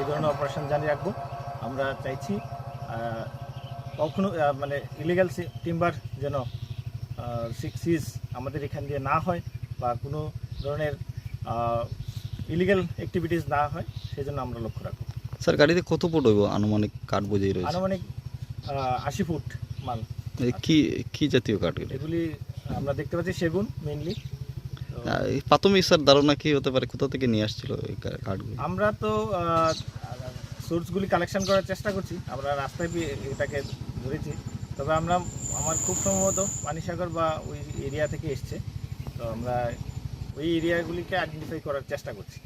এই ধরনের অপারেশন জানি রাখব। আমরা চাইছি কখনো মানে ইলিগাল টিম্বার যেন সিক্স সিজ আমাদের এখান দিয়ে না হয় বা কোনো ধরনের ইলিগাল অ্যাক্টিভিটিস না হয় সেই জন্য আমরা লক্ষ্য রাখব। স্যার গাড়িতে কত ফুট হইব? আনুমানিক কাঠ বোঝাই রয়েছে। আনুমানিক আশি ফুট মাল কি কি জাতীয় কাঠ এগুলি? আমরা দেখতে পাচ্ছি সেগুন মেনলি প্রাথমিক স্যার ধারণা কি হতে পারে? কোথা থেকে নিয়ে আসছিল এই কা- কাঠগুলি আমরা তো সোর্সগুলি কালেকশন করার চেষ্টা করছি। আমরা রাস্তায় এটাকে ধরেছি। তবে আমরা, আমার খুব সম্ভবত পানিসাগর বা ওই এরিয়া থেকে এসছে। তো আমরা ওই এরিয়াগুলিকে আইডেন্টিফাই করার চেষ্টা করছি।